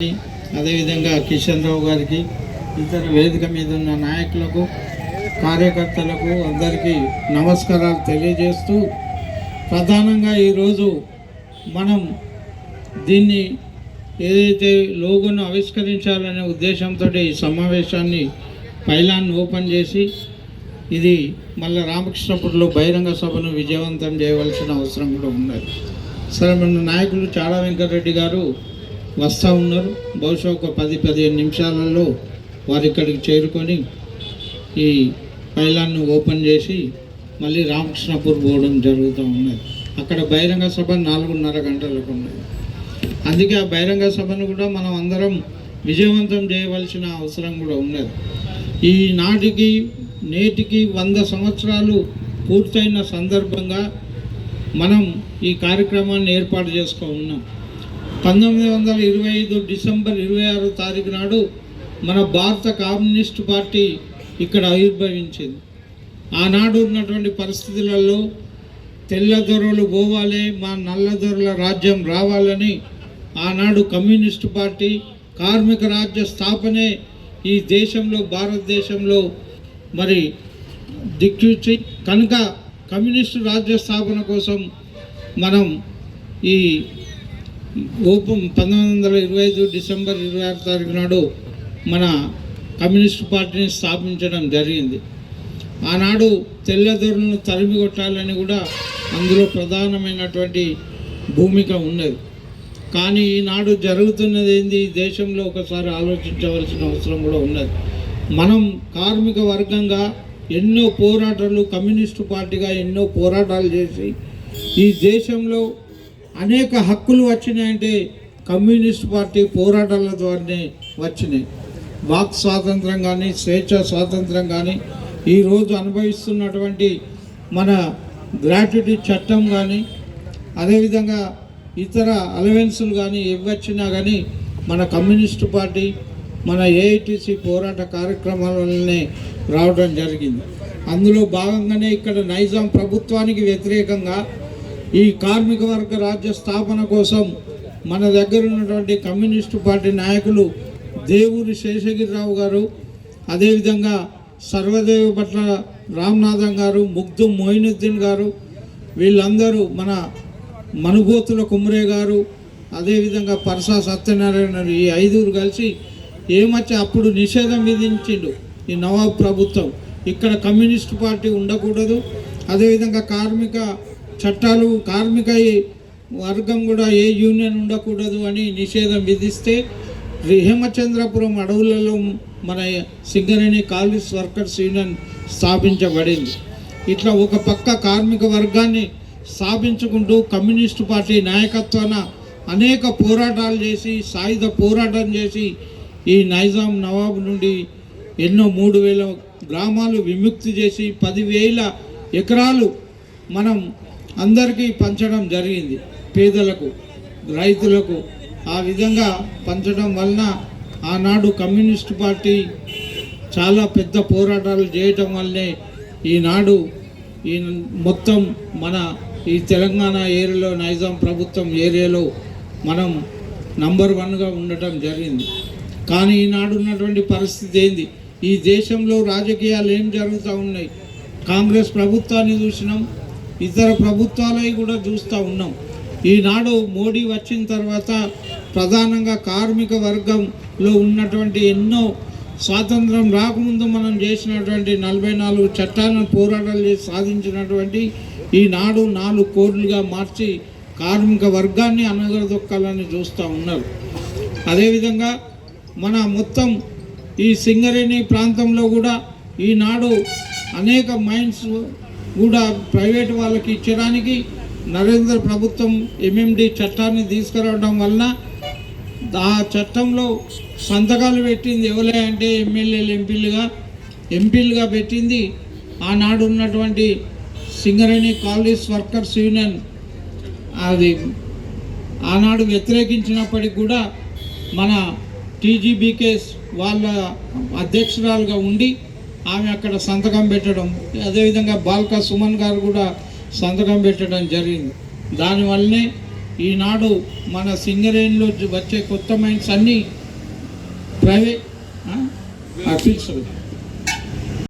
అదేవిధంగా కిషన్ రావు గారికి ఇతర వేదిక మీద ఉన్న నాయకులకు కార్యకర్తలకు అందరికీ నమస్కారాలు తెలియజేస్తూ ప్రధానంగా ఈరోజు మనం దీన్ని ఏదైతే లోగోను ఆవిష్కరించాలనే ఉద్దేశంతో ఈ సమావేశాన్ని పైలాన్ ఓపెన్ చేసి ఇది మళ్ళీ రామకృష్ణపురంలో బహిరంగ సభను విజయవంతం చేయవలసిన అవసరం కూడా ఉన్నది. సరే మన నాయకులు చాడా వెంకటరెడ్డి గారు వస్తూ ఉన్నారు. బహుశా ఒక పది పదిహేను నిమిషాలలో వారు ఇక్కడికి చేరుకొని ఈ పైలాన్ని ఓపెన్ చేసి మళ్ళీ రామకృష్ణపూర్ పోవడం జరుగుతూ ఉన్నది. అక్కడ బహిరంగ సభ నాలుగున్నర గంటలకు ఉన్నది. అందుకే ఆ బహిరంగ సభను కూడా మనం అందరం విజయవంతం చేయవలసిన అవసరం కూడా ఉన్నది. ఈ నాటికి నేటికి వంద సంవత్సరాలు పూర్తయిన సందర్భంగా మనం ఈ కార్యక్రమాన్ని ఏర్పాటు చేసుకో ఉన్నాం. పంతొమ్మిది వందల ఇరవై ఐదు డిసెంబర్ ఇరవై ఆరో తారీఖు నాడు మన భారత కమ్యూనిస్టు పార్టీ ఇక్కడ ఆవిర్భవించింది. ఆనాడు ఉన్నటువంటి పరిస్థితులలో తెల్లదొరలు పోవాలి మా నల్లదొరల రాజ్యం రావాలని ఆనాడు కమ్యూనిస్టు పార్టీ కార్మిక రాజ్య స్థాపనే ఈ దేశంలో భారతదేశంలో మరి దిక్సూచి. కనుక కమ్యూనిస్టు రాజ్య స్థాపన కోసం మనం ఈ ఓపెన్ పంతొమ్మిది వందల ఇరవై ఐదు డిసెంబర్ ఇరవై ఆరు తారీఖు నాడు మన కమ్యూనిస్ట్ పార్టీని స్థాపించడం జరిగింది. ఆనాడు తెల్లదొరలను తరిమి కొట్టాలని కూడా అందులో ప్రధానమైనటువంటి భూమిక ఉన్నది. కానీ ఈనాడు జరుగుతున్నది ఏంది? ఈ దేశంలో ఒకసారి ఆలోచించవలసిన అవసరం కూడా ఉన్నది. మనం కార్మిక వర్గంగా ఎన్నో పోరాటాలు కమ్యూనిస్టు పార్టీగా ఎన్నో పోరాటాలు చేసి ఈ దేశంలో అనేక హక్కులు వచ్చినాయంటే కమ్యూనిస్ట్ పార్టీ పోరాటాల ద్వారానే వచ్చినాయి. వాక్ స్వాతంత్రం కానీ స్వేచ్ఛ స్వాతంత్రం కానీ ఈరోజు అనుభవిస్తున్నటువంటి మన గ్రాట్యుటీ చట్టం కానీ అదేవిధంగా ఇతర అలవెన్సులు కానీ ఇవ్వచ్చినా కానీ మన కమ్యూనిస్ట్ పార్టీ మన ఏఐటీసీ పోరాట కార్యక్రమాల వల్లనే రావడం జరిగింది. అందులో భాగంగానే ఇక్కడ నైజాం ప్రభుత్వానికి వ్యతిరేకంగా ఈ కార్మిక వర్గ రాజ్య స్థాపన కోసం మన దగ్గర ఉన్నటువంటి కమ్యూనిస్టు పార్టీ నాయకులు దేవుడి శేషగిరిరావు గారు అదేవిధంగా సర్వదేవ పట్ల రామ్నాథం గారు ముగ్ధు మొయినుద్దీన్ గారు వీళ్ళందరూ మన మనుభూతుల కుమ్రే గారు అదేవిధంగా పరసా సత్యనారాయణ ఈ ఐదుగురు కలిసి ఏమచ్చి అప్పుడు నిషేధం విధించిండు ఈ నవాబ్ ప్రభుత్వం. ఇక్కడ కమ్యూనిస్ట్ పార్టీ ఉండకూడదు. అదేవిధంగా కార్మిక చట్టాలు కార్మిక వర్గం కూడా ఏ యూనియన్ ఉండకూడదు అని నిషేధం విధిస్తే హేమచంద్రపురం అడవులలో మన సింగరేణి కాలేజ్ వర్కర్స్ యూనియన్ స్థాపించబడింది. ఇట్లా ఒక పక్క కార్మిక వర్గాన్ని స్థాపించుకుంటూ కమ్యూనిస్టు పార్టీ నాయకత్వాన అనేక పోరాటాలు చేసి సాయుధ పోరాటం చేసి ఈ నైజాం నవాబు నుండి ఎన్నో మూడు వేల గ్రామాలు విముక్తి చేసి పదివేల ఎకరాలు మనం అందరికీ పంచడం జరిగింది. పేదలకు రైతులకు ఆ విధంగా పంచడం వలన ఆనాడు కమ్యూనిస్ట్ పార్టీ చాలా పెద్ద పోరాటాలు చేయటం వల్లనే ఈనాడు ఈ మొత్తం మన ఈ తెలంగాణ ఏరియాలో నైజాం ప్రభుత్వం ఏరియాలో మనం నంబర్ వన్గా ఉండటం జరిగింది. కానీ ఈనాడు ఉన్నటువంటి పరిస్థితి ఏంది? ఈ దేశంలో రాజకీయాలు ఏం జరుగుతూ ఉన్నాయి? కాంగ్రెస్ ప్రభుత్వాన్ని చూసినాం ఇతర ప్రభుత్వాలవి కూడా చూస్తూ ఉన్నాం. ఈనాడు మోడీ వచ్చిన తర్వాత ప్రధానంగా కార్మిక వర్గంలో ఉన్నటువంటి ఎన్నో స్వాతంత్రం రాకముందు మనం చేసినటువంటి నలభై నాలుగు చట్టాలను పోరాటాలు చేసి సాధించినటువంటి ఈనాడు నాలుగు కోట్లుగా మార్చి కార్మిక వర్గాన్ని అనగదొక్కాలని చూస్తూ ఉన్నారు. అదేవిధంగా మన మొత్తం ఈ సింగరేణి ప్రాంతంలో కూడా ఈనాడు అనేక మైన్స్ కూడా ప్రైవేట్ వాళ్ళకి ఇచ్చడానికి నరేంద్ర ప్రభుత్వం ఎంఎండి చట్టాన్ని తీసుకురావడం వలన ఆ చట్టంలో సంతకాలు పెట్టింది ఎవరే అంటే ఎమ్మెల్యేలు ఎంపీలుగా ఎంపీలుగా పెట్టింది. ఆనాడు ఉన్నటువంటి సింగరేణి కాలనీస్ వర్కర్స్ యూనియన్ అది ఆనాడు వ్యతిరేకించినప్పటికి కూడా మన టీజీబీకేస్ వాళ్ళ అధ్యక్షురాలుగా ఉండి ఆమె అక్కడ సంతకం పెట్టడం అదేవిధంగా బాల్కా సుమన్ గారు కూడా సంతకం పెట్టడం జరిగింది. దానివల్లనే ఈనాడు మన సింగరేణిలో వచ్చే కొత్త మైన్స్ అన్నీ ప్రైవేట్ పిలుచు